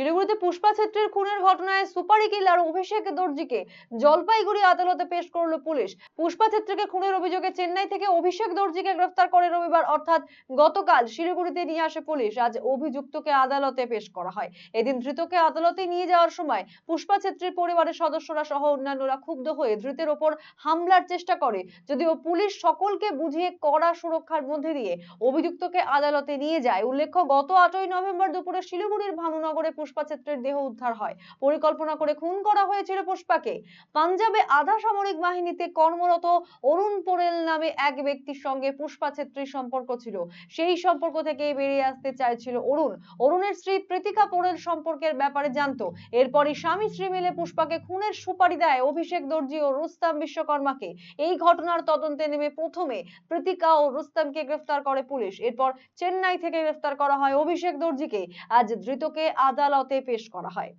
শিলিগুড়িতে পুষ্পা ছেত্রীর খুনের ঘটনায় সুপারি কিলার অভিষেক দর্জিকে জলপাইগুড়ি আদালতে পেশ করল পুলিশ। পুষ্পা ছেত্রীকে খুনের অভিযোগে চেন্নাই থেকে অভিষেক দর্জিকে গ্রেফতার করে রবিবার, অর্থাৎ গতকাল শিলিগুড়িতে নিয়ে আসে পুলিশ। আজ অভিযুক্তকে আদালতে পেশ করা হয়। এদিন ধৃতকে আদালতে নিয়ে যাওয়ার সময় পুষ্পা ছেত্রীর পরিবারের সদস্যরা সহ অন্যান্যরা ক্ষুব্ধ হয়ে ধৃতের ওপর হামলার চেষ্টা করে। যদিও পুলিশ সকলকে বুঝিয়ে কড়া সুরক্ষার মধ্যে দিয়ে অভিযুক্তকে আদালতে নিয়ে যায়। উল্লেখ্য, গত আটই নভেম্বর দুপুরে শিলিগুড়ির ভানুনগরে পুষ্পা ছেত্রের দেহ উদ্ধার হয়। পরিকল্পনা করে খুন করা হয়েছিল পুষ্পাকে। পাঞ্জাবে আধা সামরিক বাহিনীতে কর্মরত অরুণ পোরেল নামে এক ব্যক্তির সঙ্গে পুষ্পা ছেত্রীর সম্পর্ক ছিল। সেই সম্পর্ক থেকে বেরিয়ে আসতে চাইছিল অরুণ। অরুণের স্ত্রী প্রীতিকা পোরেল সম্পর্কের ব্যাপারে জানতো। এরপরই স্বামী স্ত্রী মিলে পুষ্পাকে খুনের সুপারি দেয় অভিষেক দর্জি ও রুস্তাম বিশ্বকর্মাকে। এই ঘটনার তদন্তে নেমে প্রথমে প্রীতিকা ও রুস্তামকে গ্রেফতার করে পুলিশ। এরপর চেন্নাই থেকে গ্রেফতার করা হয় অভিষেক দর্জিকে। আজ ধৃতকে আদালতে পেশ করা হয়।